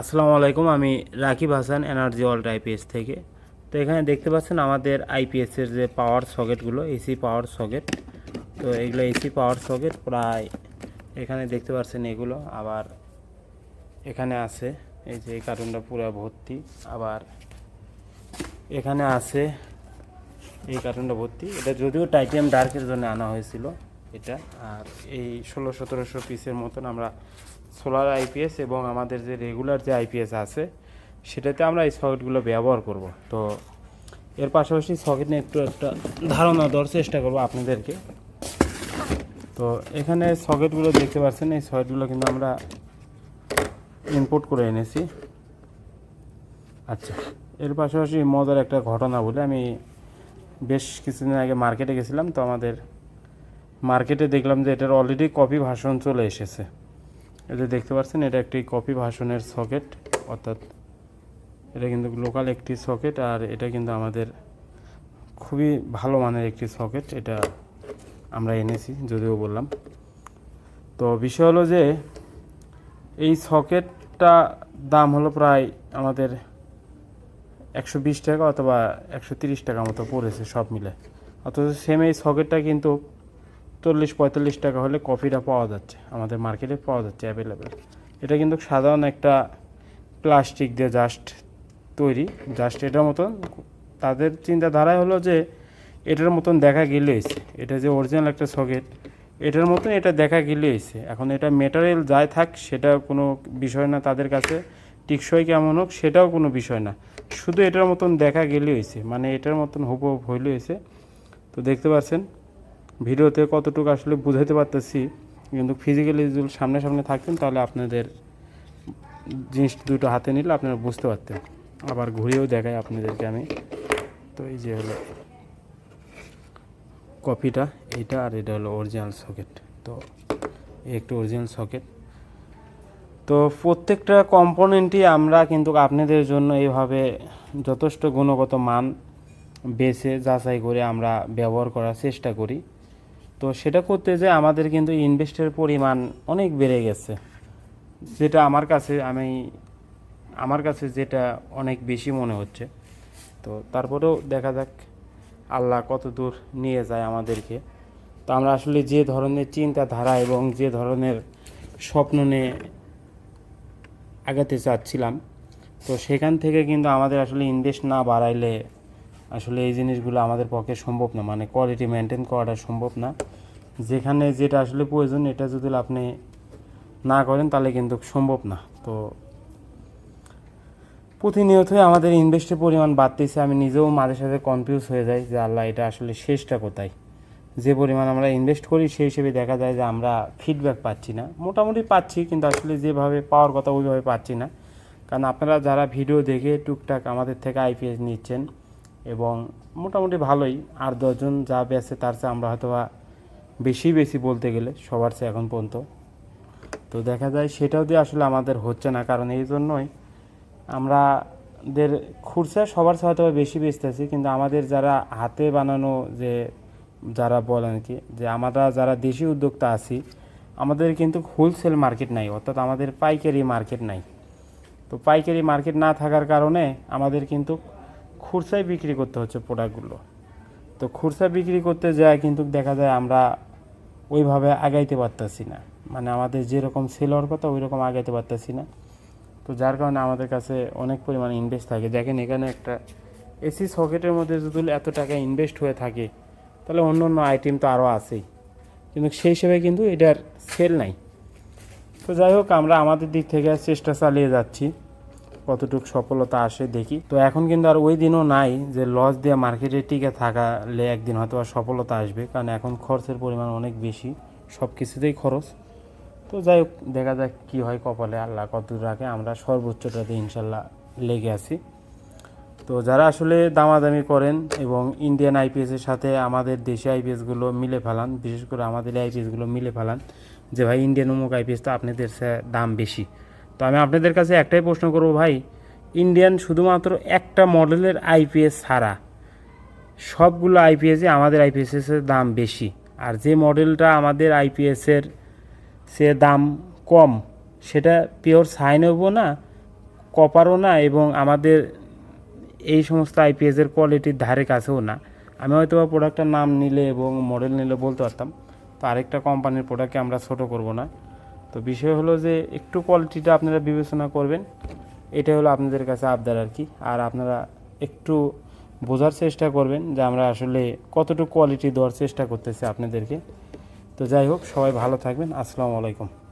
আসসালামু আলাইকুম, আমি Rakib Hasan energy world IPS থেকে। তো এখানে দেখতে পাচ্ছেন আমাদের আইপিএসের যে পাওয়ার সকেটগুলো এসি পাওয়ার সকেট তো এগুলো এসি পাওয়ার সকেট প্রায় এখানে দেখতে পাচ্ছেন এগুলো। আবার এখানে আছে, এই যে এই কার্টুনটা পুরো ভর্তি। আবার এখানে আছে এই কার্টুনটা ভর্তি। এটা যদিও টাইটেম ডার্কের জন্য আনা হয়েছিল এটা। আর এই ষোলো সতেরোশো পিসের মতন আমরা সোলার আইপিএস এবং আমাদের যে রেগুলার যে আইপিএস আছে, সেটাতে আমরা এই সকেটগুলো ব্যবহার করব। তো এর পাশাপাশি সকেট নিয়ে একটু একটা ধারণা দেওয়ার চেষ্টা করব আপনাদেরকে। তো এখানে সকেটগুলো দেখতে পাচ্ছেন, এই সকেটগুলো কিন্তু আমরা ইম্পোর্ট করে এনেছি। আচ্ছা এর পাশাপাশি মজার একটা ঘটনা বলে, আমি বেশ কিছুদিন আগে মার্কেটে গেছিলাম, তো আমাদের মার্কেটে দেখলাম যে এটার অলরেডি কপি ভাষণ চলে এসেছে। যে দেখতে পাচ্ছেন, এটা একটি কপি ভাষণের সকেট, অর্থাৎ এটা কিন্তু লোকাল একটি সকেট, আর এটা কিন্তু আমাদের খুবই ভালো মানের একটি সকেট, এটা আমরা এনেছি, যদিও বললাম। তো বিষয় হলো যে, এই সকেটটা দাম হলো প্রায় আমাদের একশো বিশ টাকা অথবা একশো তিরিশ টাকা মতো পড়েছে সব মিলে। অথচ সেম এই সকেটটা কিন্তু চল্লিশ পঁয়তাল্লিশ টাকা হলে কফিটা পাওয়া যাচ্ছে, আমাদের মার্কেটে পাওয়া যাচ্ছে অ্যাভেলেবেল এটা কিন্তু সাধারণ একটা প্লাস্টিক দিয়ে জাস্ট তৈরি জাস্ট এটার মতন। তাদের চিন্তাধারায় হলো যে এটার মতন দেখা গেলে এটা যে অরিজিনাল একটা সকেট এটার মতন এটা দেখা গেলে হয়েছে এখন এটা মেটারিয়াল যাই থাক, সেটা কোনো বিষয় না তাদের কাছে, টিকসই কেমন হোক, সেটাও কোনো বিষয় না। শুধু এটার মতন দেখা গেলে হয়েছে মানে এটার মতন হুবহু হইলে হয়েছে তো দেখতে পাচ্ছেন ভিডিওতে কতটুকু আসলে বুঝাইতে পারতেছি, কিন্তু ফিজিক্যালি যদি সামনে সামনে থাকতেন তাহলে আপনাদের জিনিস দুটো হাতে নিলে আপনারা বুঝতে পারতেন। আবার ঘুরিয়েও দেখাই আপনাদেরকে আমি। তো এই যে হলো কপিটা, এইটা আর এটা হলো অরিজিনাল সকেট তো একটু অরিজিনাল সকেট তো প্রত্যেকটা কম্পোনেন্টই আমরা কিন্তু আপনাদের জন্য এইভাবে যথেষ্ট গুণগত মান বেছে যাচাই করে আমরা ব্যবহার করার চেষ্টা করি। তো সেটা করতে যে আমাদের কিন্তু ইনভেস্টের পরিমাণ অনেক বেড়ে গেছে। যেটা আমার কাছে আমি, আমার কাছে যেটা অনেক বেশি মনে হচ্ছে। তো তারপরেও দেখা যাক আল্লাহ কত দূর নিয়ে যায় আমাদেরকে। তো আমরা আসলে যে ধরনের চিন্তাধারা এবং যে ধরনের স্বপ্ন নিয়ে আগাতে চাচ্ছিলাম, তো সেখান থেকে কিন্তু আমাদের আসলে ইনভেস্ট না বাড়াইলে আসলে এই জিনিসগুলো আমাদের পক্ষে সম্ভব না। মানে কোয়ালিটি মেনটেন করাটা সম্ভব না। যেখানে যেটা আসলে প্রয়োজন, এটা যদি আপনি না করেন, তাহলে কিন্তু সম্ভব না। তো প্রতিনিয়তই আমাদের ইনভেস্টের পরিমাণ বাড়তেছে। আমি নিজেও মাঝে সাথে কনফিউজ হয়ে যাই যে আল্লাহ, এটা আসলে শেষটা কোথায়? যে পরিমাণ আমরা ইনভেস্ট করি, সেই হিসেবে দেখা যায় যে আমরা ফিডব্যাক পাচ্ছি না। মোটামুটি পাচ্ছি, কিন্তু আসলে যেভাবে পাওয়ার কথা ওইভাবে পাচ্ছি না। কারণ আপনারা যারা ভিডিও দেখে টুকটাক আমাদের থেকে আইপিএস নিচ্ছেন এবং মোটামুটি ভালোই। আর দশজন যা বেছে তার চেয়ে আমরা হয়তো বেশি বেশি বলতে গেলে সবার চেয়ে এখন পর্যন্ত। তো দেখা যায় সেটাও দিয়ে আসলে আমাদের হচ্ছে না। কারণ এই জন্যই আমাদের খুরসা সবার চেয়ে হয়তো বেশি বেচতেছি। কিন্তু আমাদের যারা হাতে বানানো যে, যারা বলেন কি, যে আমরা যারা দেশি উদ্যোক্তা আছি, আমাদের কিন্তু হোলসেল মার্কেট নাই, অর্থাৎ আমাদের পাইকারি মার্কেট নাই। তো পাইকারি মার্কেট না থাকার কারণে আমাদের কিন্তু খুরসায় বিক্রি করতে হচ্ছে প্রোডাক্টগুলো তো খুরসা বিক্রি করতে যায় কিন্তু দেখা যায় আমরা ওইভাবে আগাইতে পারতেছি না। মানে আমাদের যেরকম সেল হওয়ার কথা ওই রকম আগাইতে পারতেছি না। তো যার কারণে আমাদের কাছে অনেক পরিমাণে ইনভেস্ট থাকে। দেখেন এখানে একটা এসি সকেটের মধ্যে যদি এত টাকা ইনভেস্ট হয়ে থাকে, তাহলে অন্য অন্য আইটেম তো আরও আছেই। কিন্তু সেই হিসেবে কিন্তু এটার সেল নাই। তো যাই হোক, আমরা আমাদের দিক থেকে চেষ্টা চালিয়ে যাচ্ছি। কতটুকু সফলতা আসে দেখি। তো এখন কিন্তু আর ওই দিনও নাই যে লস দিয়ে মার্কেটে টিকে থাকালে একদিন হয়তো আর সফলতা আসবে, কারণ এখন খরচের পরিমাণ অনেক বেশি সব কিছুতেই খরচ। তো যাই হোক, দেখা যাক কী হয় কপালে, আল্লাহ কত রাখে, আমরা সর্বোচ্চটাতে ইনশাল্লাহ লেগে আছি। তো যারা আসলে দামাদামি করেন এবং ইন্ডিয়ান আইপিএসের সাথে আমাদের দেশি আইপিএসগুলো মিলে ফেলান, বিশেষ করে আমাদের আইপিএসগুলো মিলে ফেলান, যে ভাই ইন্ডিয়ান অমুক আইপিএস তো আপনাদের দাম বেশি। তো আমি আপনাদের কাছে একটাই প্রশ্ন করব, ভাই। ইন্ডিয়ান শুধুমাত্র একটা মডেলের আইপিএস ছাড়া সবগুলো আইপিএসে আমাদের আইপিএসের দাম বেশি। আর যে মডেলটা আমাদের আইপিএসের সে দাম কম, সেটা পিওর সাইন হব না কপারও না, এবং আমাদের এই সমস্ত আইপিএসের কোয়ালিটির ধারে কাছেও না। আমি হয়তো প্রোডাক্টটার নাম নিলে এবং মডেল নিলে বলতে পারতাম, তো আরেকটা কোম্পানির প্রোডাক্টকে আমরা ছোট করব না। তো বিষয় হলো যে একটু কোয়ালিটিটা আপনারা বিবেচনা করবেন। এটা হলো আপনাদের কাছে আবদার আর কি। আর আপনারা একটু বোঝার চেষ্টা করবেন যে আমরা আসলে কতটুকু কোয়ালিটি দেওয়ার চেষ্টা করতেছি আপনাদেরকে। তো যাই হোক, সবাই ভালো থাকবেন। আসসালামু আলাইকুম।